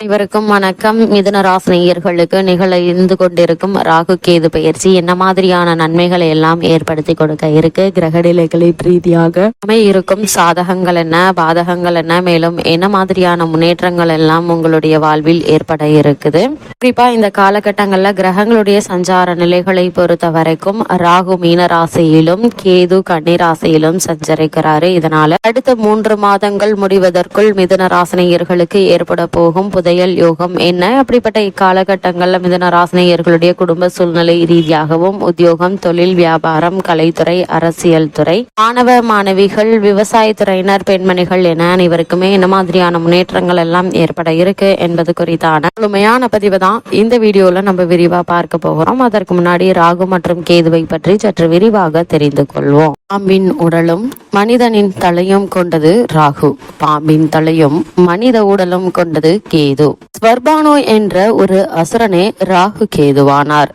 அனைவருக்கும் வணக்கம். மிதுன ராசினியர்களுக்கு நிகழ இருந்து கொண்டிருக்கும் ராகு கேது பயிற்சி என்ன மாதிரியான நன்மைகளை எல்லாம் ஏற்படுத்தி கொடுக்க இருக்கு? கிரகநிலைகளை பிரீதியாக இருக்கும் சாதகங்கள் என்ன? பாதகங்கள் என்ன? மேலும் என்ன மாதிரியான முன்னேற்றங்கள் எல்லாம் உங்களுடைய வாழ்வில் ஏற்பட இருக்குது? குறிப்பா இந்த காலகட்டங்கள்ல கிரகங்களுடைய சஞ்சார நிலைகளை பொறுத்த வரைக்கும் ராகு மீன ராசியிலும் கேது கன்னி ராசியிலும் சஞ்சரிக்கிறாரு. இதனால அடுத்த மூன்று மாதங்கள் முடிவதற்குள் மிதுன ராசினியர்களுக்கு ஏற்பட போகும் புதையல் யோகம் என்ன? அப்படிப்பட்ட இக்காலகட்டங்கள்ல மிதன ராசினியர்களுடைய குடும்ப சூழ்நிலை ரீதியாகவும் உத்தியோகம் தொழில் வியாபாரம் கலைத்துறை அரசியல் துறை. மாணவ மாணவிகள் விவசாயத்துறையினர் பெண்மணிகள் என அனைவருக்குமே என்ன மாதிரியான முன்னேற்றங்கள் எல்லாம் ஏற்பட இருக்கு என்பது குறித்தான முழுமையான பதிவு தான் இந்த வீடியோல நம்ம விரிவா பார்க்க போகிறோம் அதற்கு முன்னாடி ராகு மற்றும் கேதுவை பற்றி சற்று விரிவாக தெரிந்து கொள்வோம். பாம்பின் உடலும் மனிதனின் தலையும் கொண்டது ராகு பாம்பின் தலையும் மனித உடலும் கொண்டது கேது. ஸ்வர்பானோ என்ற ஒரு அசுரனே ராகு கேதுவானார்.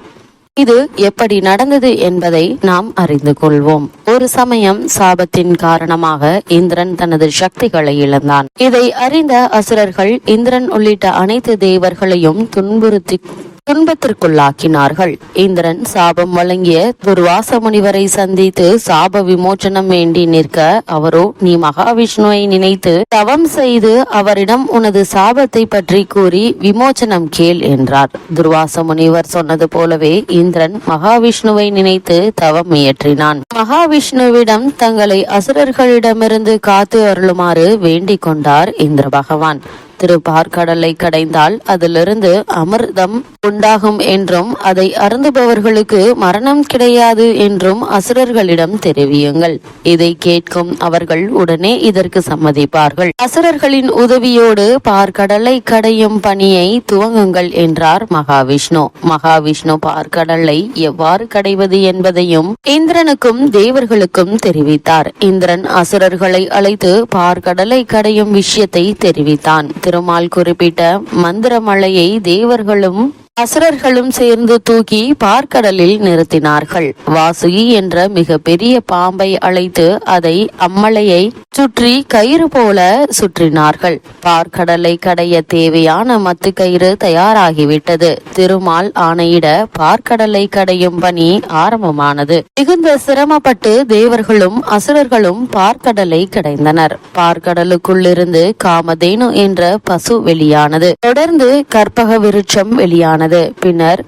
இது எப்படி நடந்தது என்பதை நாம் அறிந்து கொள்வோம். ஒரு சமயம் சாபத்தின் காரணமாக இந்திரன் தனது சக்திகளை இழந்தான். இதை அறிந்த அசுரர்கள் இந்திரன் உள்ளிட்ட அனைத்து தேவர்களையும் துன்புறுத்தி துன்பத்திற்குள்ளாக்கினார்கள். இந்திரன் சாபம் வழங்கிய துர்வாச முனிவரை சந்தித்து சாப விமோச்சனம் வேண்டி நிற்க அவரோ நீ மகாவிஷ்ணுவை நினைத்து தவம் செய்து அவரிடம் உனது சாபத்தை பற்றி கூறி விமோச்சனம் கேள் என்றார். துர்வாச முனிவர் சொன்னது போலவே இந்திரன் மகாவிஷ்ணுவை நினைத்து தவம் இயற்றினான். மகாவிஷ்ணுவிடம் தங்களை அசுரர்களிடமிருந்து காத்து அருளுமாறு வேண்டிக் கொண்டார் இந்திர பகவான். திரு பார்க்கடலை கடைந்தால் அதிலிருந்து அமிர்தம் உண்டாகும் என்றும் அதை அருந்துபவர்களுக்கு மரணம் கிடையாது என்றும் அசுரர்களிடம் தெரிவியுங்கள். இதை கேட்கும் அவர்கள் உடனே இதற்கு சம்மதிப்பார்கள். அசுரர்களின் உதவியோடு பார்க்கடலை கடையும் பணியை துவங்குங்கள் என்றார் மகாவிஷ்ணு. மகாவிஷ்ணு பார்க்கடலை எவ்வாறு கடைவது என்பதையும் இந்திரனுக்கும் தேவர்களுக்கும் தெரிவித்தார். இந்திரன் அசுரர்களை அழைத்து பார்க்கடலை கடையும் விஷயத்தை தெரிவித்தான். திருமால் குறிப்பிட்ட மந்திரமலையை தேவர்களும் அசுரர்களும் சேர்ந்து தூக்கி பார்க்கடலில் நிறுத்தினார்கள். வாசுகி என்ற மிக பெரிய பாம்பை அழைத்து அதை அம்மலையை சுற்றி கயிறு போல சுற்றினார்கள். பார்க்கடலை கடைய தேவையான மத்து கயிறு தயாராகிவிட்டது. திருமால் ஆணையிட பார்க்கடலை கடையும் பணி ஆரம்பமானது. மிகுந்த சிரமப்பட்டு தேவர்களும் அசுரர்களும் பார்க்கடலை கடைந்தனர். பார்க்கடலுக்குள்ளிருந்து காமதேனு என்ற பசு வெளியானது. தொடர்ந்து கற்பக விருட்சம் வெளியானது. பின்னர்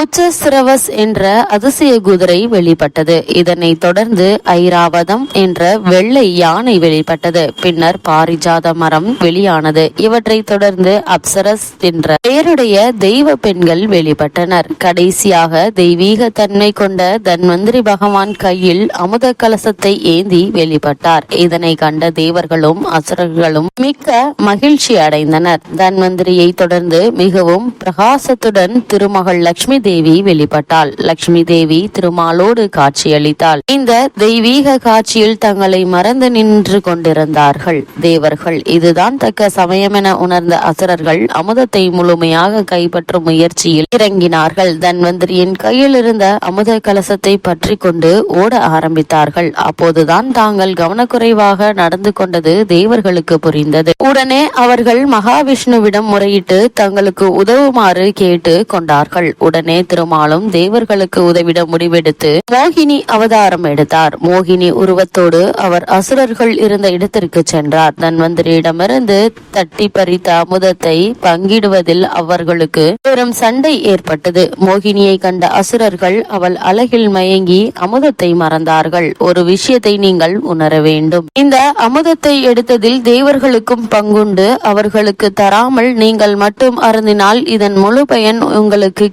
உச்சஸ்ரவஸ் என்ற அதிசய குதிரை வெளிப்பட்டது. இதனைத் தொடர்ந்து ஐராவதம் என்ற வெள்ளை யானை வெளிப்பட்டது. பின்னர் பாரிஜாத மரம் வெளியானது. இவற்றை தொடர்ந்து அப்சரஸ் என்ற பெயருடைய தெய்வ பெண்கள் வெளிப்பட்டனர். கடைசியாக தெய்வீக தன்மை கொண்ட தன்வந்திரி பகவான் கையில் அமுத கலசத்தை ஏந்தி வெளிப்பட்டார். இதனை கண்ட தேவர்களும் அசுரர்களும் மிக்க மகிழ்ச்சி அடைந்தனர். தன்வந்திரியை தொடர்ந்து மிகவும் பிரகாசத்துடன் திருமகள் லட்சுமி தேவி வெளிப்பட்டாள். லட்சுமி தேவி திருமாலோடு காட்சியளித்தாள். இந்த தெய்வீக காட்சியில் தங்களை மறந்து நின்று கொண்டிருந்தார்கள். தேவர்கள் இதுதான் தக்க சமயம் என உணர்ந்த அசுரர்கள் அமுதத்தை முழுமையாக கைப்பற்றும் முயற்சியில் இறங்கினார்கள். தன்வந்திரியின் கையில் இருந்த அமுத கலசத்தை பற்றி கொண்டு ஓட ஆரம்பித்தார்கள். அப்போதுதான் தாங்கள் கவனக்குறைவாக நடந்து கொண்டது தேவர்களுக்கு புரிந்தது. உடனே அவர்கள் மகாவிஷ்ணுவிடம் முறையிட்டு தங்களுக்கு உதவுமாறு கேட்டு கொண்டார்கள். உடனே திருமாலும் தேவர்களுக்கு உதவிட முடிவெடுத்து மோகினி அவதாரம் எடுத்தார். மோகினி உருவத்தோடு அவர் அசுரர்கள் இருந்த இடத்திற்கு சென்றார். தன்வந்திரியிடமிருந்து தட்டி பறித்த அமுதத்தை பங்கிடுவதில் அவர்களுக்கு பெரும் சண்டை ஏற்பட்டது. மோகினியை கண்ட அசுரர்கள் அவள் அழகில் மயங்கி அமுதத்தை மறந்தார்கள். ஒரு விஷயத்தை நீங்கள் உணர வேண்டும். இந்த அமுதத்தை எடுத்ததில் தேவர்களுக்கும் பங்குண்டு. அவர்களுக்கு தராமல் நீங்கள் மட்டும் அருந்தினால் இதன் முழு பயன் உங்களுக்கு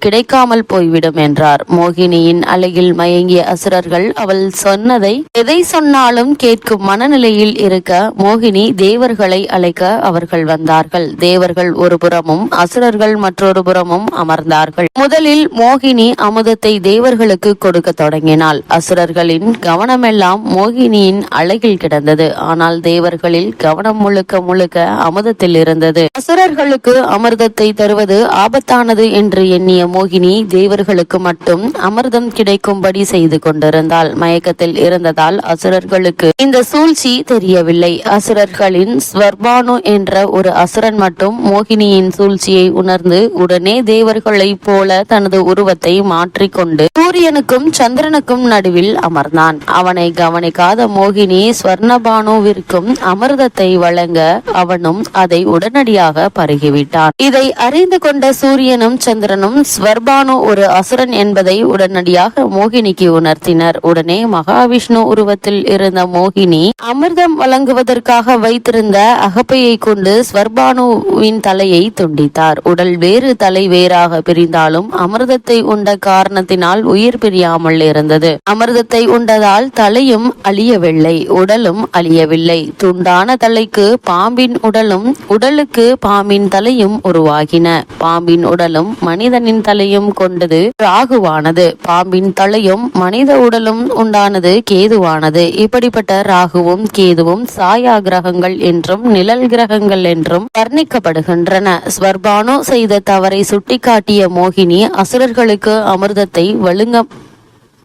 கிடைக்காமல் போய்விடும் என்றார். மோகினியின் அழகில் மயங்கிய அசுரர்கள் அவள் சொன்னதை எதை சொன்னாலும் கேட்கும் மனநிலையில் இருக்க மோகினி தேவர்களை அழைக்க அவர்கள் வந்தார்கள். தேவர்கள் ஒரு புறமும் அசுரர்கள் மற்றொரு புறமும் அமர்ந்தார்கள். முதலில் மோகினி அமுதத்தை தேவர்களுக்கு கொடுக்க தொடங்கினாள். அசுரர்களின் கவனமெல்லாம் மோகினியின் அழகில் கிடந்தது. ஆனால் தேவர்களில் கவனம் முழுக்க முழுக்க அமுதத்தில் இருந்தது. அசுரர்களுக்கு அமிர்தத்தை தருவது ஆபத்தானது என்று எண்ணிய மோகினி தேவர்களுக்கு மட்டும் அமிர்தம் கிடைக்கும்படி செய்து கொண்டிருந்தாள். மயக்கத்தில் இருந்ததால் அசுரர்களுக்கு இந்த சூழ்ச்சி தெரியவில்லை. அசுரர்களின் ஸ்வர்பானு என்ற ஒரு அசுரன் மட்டும் மோகினியின் சூழ்ச்சியை உணர்ந்து உடனே தேவர்களைப் போல தனது உருவத்தை மாற்றிக்கொண்டு சூரியனுக்கும் சந்திரனுக்கும் நடுவில் அமர்ந்தான். அவனை கவனிக்காத மோகினி ஸ்வர்ணபானுவிற்கும் அமிர்தத்தை வழங்க அவனும் அதை உடனடியாக பருகிவிட்டான். இதை அறிந்து கொண்ட சூரியனும் சந்திரனும் ஸ்வர்பானு விஷ்ணு ஒரு அசுரன் என்பதை உடனடியாக மோகினிக்கு உணர்த்தினர். உடனே மகாவிஷ்ணு உருவத்தில் இருந்த மோகினி அமிர்தம் வழங்குவதற்காக வைத்திருந்த அகப்பையை கொண்டு ஸ்வர்பானுவின் தலையை துண்டித்தார். உடல் வேறு தலை வேறாக பிரிந்தாலும் அமிர்தத்தை உண்ட காரணத்தினால் உயிர் பிரியாமல் இருந்தது. அமிர்தத்தை உண்டதால் தலையும் அழியவில்லை உடலும் அழியவில்லை. துண்டான தலைக்கு பாம்பின் உடலும் உடலுக்கு பாம்பின் தலையும் உருவாகின. பாம்பின் உடலும் மனிதனின் தலையும் கொண்டது. ராகுவானது. பாம்பின் தலையும் மனித உடலும் உண்டானது கேதுவானது. இப்படிப்பட்ட ராகுவும் கேதுவும் சாயா கிரகங்கள் என்றும் நிழல் கிரகங்கள் என்றும் வர்ணிக்கப்படுகின்றன. ஸ்வர்பானோ செய்த தவறை சுட்டிக்காட்டிய மோகினி அசுரர்களுக்கு அமிர்தத்தை வழுங்க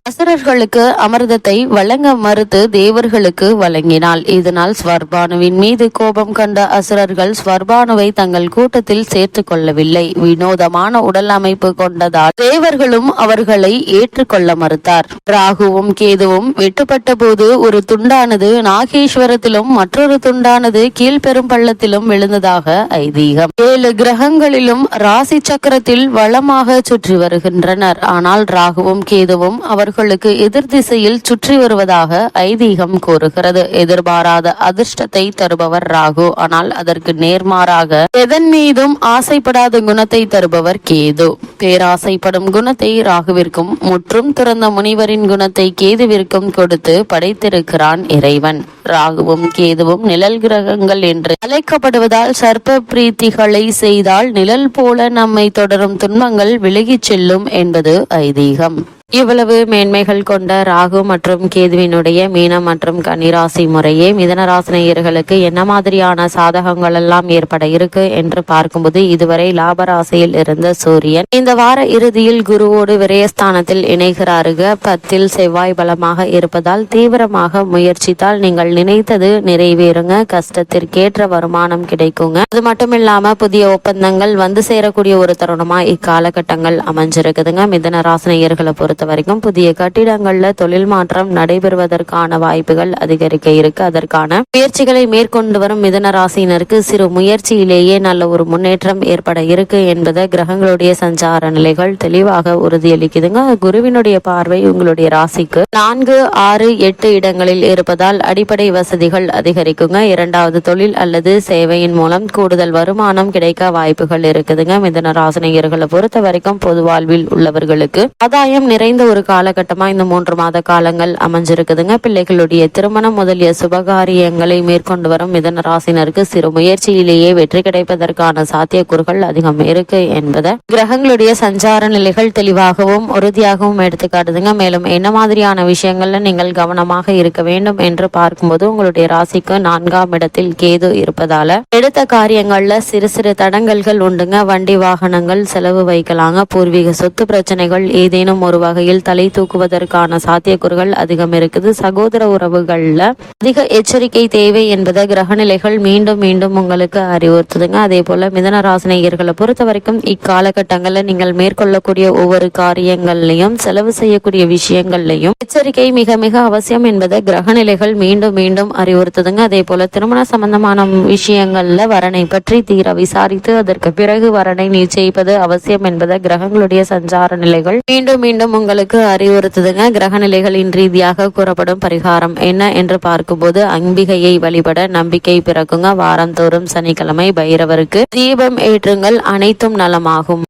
அசுரர்களுக்கு அமிர்தத்தை வழங்க மறுத்து தேவர்களுக்கு வழங்கினாள். இதனால் ஸ்வர்பானுவின் மீது கோபம் கண்ட அசுரர்கள் ஸ்வர்பானுவை தங்கள் கூட்டத்தில் சேர்த்துக் கொள்ளவில்லை. வினோதமான உடல் அமைப்பு கொண்டதால் தேவர்களும் அவர்களை ஏற்றுக்கொள்ள மறுத்தார். ராகுவும் கேதுவும் வெட்டுப்பட்ட போது ஒரு துண்டானது நாகேஸ்வரத்திலும் மற்றொரு துண்டானது கீழ்பெரும் பள்ளத்திலும் விழுந்ததாக ஐதீகம். ஏழு கிரகங்களிலும் ராசி சக்கரத்தில் வளமாக சுற்றி வருகின்றனர். ஆனால் ராகுவும் கேதுவும் அவர்களுக்கு எதிர் திசையில் சுற்றி வருவதாக ஐதீகம் கூறுகிறது. எதிர்பாராத அதிர்ஷ்டத்தை தருபவர் ராகு. ஆனால் அதற்கு நேர்மாறாக எதன் மீதும் ஆசைப்படாத குணத்தை தருபவர் கேது. பேராசைப்படும் குணத்தை ராகுவிற்கும் முற்றும் துறந்த முனிவரின் குணத்தை கேதுவிற்கும் கொடுத்து படைத்திருக்கிறான் இறைவன். ராகுவும் கேதுவும் நிழல் கிரகங்கள் என்று அழைக்கப்படுவதால் சர்ப்ப பிரீத்திகளை செய்தால் நிழல் போல நம்மை தொடரும் துன்பங்கள் விலகிச் செல்லும் என்பது ஐதீகம். இவ்வளவு மேன்மைகள் கொண்ட ராகு மற்றும் கேதுவினுடைய மீனம் மற்றும் கன்னிராசி முறையே மிதனராசினியர்களுக்கு என்ன மாதிரியான சாதகங்கள் எல்லாம் ஏற்பட இருக்கு என்று பார்க்கும்போது இதுவரை லாபராசியில் இருந்த சூரியன் இந்த வார இறுதியில் குருவோடு விரயஸ்தானத்தில் இணைகிறாருக. பத்தில் செவ்வாய் பலமாக இருப்பதால் தீவிரமாக முயற்சித்தால் நீங்கள் நினைத்தது நிறைவேறுங்க. கஷ்டத்திற்கேற்ற வருமானம் கிடைக்குங்க. அது மட்டும் இல்லாம புதிய ஒப்பந்தங்கள் வந்து சேரக்கூடிய ஒரு தருணமா இக்காலகட்டங்கள் அமைஞ்சிருக்குதுங்க. மிதனராசினியர்களை ராசினியர்களை பொறுத்த வரைக்கும் புதிய கட்டிடங்கள்ல தொழில் மாற்றம் நடைபெறுவதற்கான வாய்ப்புகள் அதிகரிக்க இருக்கு. அதற்கான முயற்சிகளை மேற்கொண்டு வரும் மிதன ராசியினருக்கு சிறு முயற்சியிலேயே நல்ல ஒரு முன்னேற்றம் ஏற்பட இருக்கு என்பதை கிரகங்களுடைய சஞ்சார நிலைகள் தெளிவாக உறுதியளிக்குதுங்க. குருவினுடைய பார்வை உங்களுடைய ராசிக்கு நான்கு ஆறு எட்டு இடங்களில் இருப்பதால் அடிப்படை வசதிகள் அதிகரிக்குங்க. இரண்டாவது தொழில் அல்லது சேவையின் மூலம் கூடுதல் வருமானம் கிடைக்க வாய்ப்புகள் இருக்குதுங்க. மிதன ராசினியர்களை பொறுத்த வரைக்கும் பொது வாழ்வில் உள்ளவர்களுக்கு ஆதாயம் நிறை நிறைந்த ஒரு காலகட்டமா இந்த மூன்று மாத காலங்கள் அமைஞ்சிருக்குதுங்க. பிள்ளைகளுடைய திருமணம் முதலிய சுபகாரியங்களை மேற்கொண்டு வரும் மிதன ராசினருக்கு சிறு முயற்சியிலேயே வெற்றி கிடைப்பதற்கான சாத்தியக்கூறுகள் அதிகம் இருக்கு என்பதை. கிரகங்களுடைய சஞ்சார நிலைகள் தெளிவாகவும் உறுதியாகவும் எடுத்துக்காட்டுதுங்க. மேலும் என்ன மாதிரியான விஷயங்கள்ல நீங்கள் கவனமாக இருக்க வேண்டும் என்று பார்க்கும்போது உங்களுடைய ராசிக்கு நான்காம் இடத்தில் கேது இருப்பதால எடுத்த காரியங்கள்ல சிறு சிறு தடங்கல்கள் உண்டுங்க. வண்டி வாகனங்கள் செலவு வைக்கலாங்க. பூர்வீக சொத்து பிரச்சனைகள் ஏதேனும் ஒரு வகையில் தலை தூக்குவதற்கான சாத்தியக்கூறுகள் அதிகம் இருக்குது. சகோதர உறவுகளில் அதிக எச்சரிக்கை தேவை என்பதை கிரகநிலைகள் மீண்டும் மீண்டும் உங்களுக்கு அறிவுறுத்துதுங்க. அதே போல மிதன ராசினியர்களை பொறுத்த வரைக்கும் இக்காலகட்டங்களில் நீங்கள் மேற்கொள்ளக்கூடிய ஒவ்வொரு காரியங்கள்லையும் செலவு செய்யக்கூடிய விஷயங்கள்லையும் எச்சரிக்கை மிக மிக அவசியம் என்பதை கிரகநிலைகள் மீண்டும் மீண்டும் அறிவுறுத்துதுங்க. அதே போல திருமண சம்பந்தமான விஷயங்கள்ல வரனை பற்றி தீர விசாரித்து அதற்கு பிறகு வரனை நிச்சயிப்பது அவசியம் என்பதை கிரகங்களுடைய சஞ்சார நிலைகள் மீண்டும் மீண்டும் உங்களுக்கு அறிவுறுத்துதுங்க. கிரக நிலைகளின் ரீதியாக கூறப்படும் பரிகாரம் என்ன என்று பார்க்கும்போது அம்பிகையை வழிபட நம்பிக்கை பிறக்குங்க. வாரந்தோறும் சனிக்கிழமை பைரவருக்கு தீபம் ஏற்றுங்கள். அனைத்தும் நலமாகும்.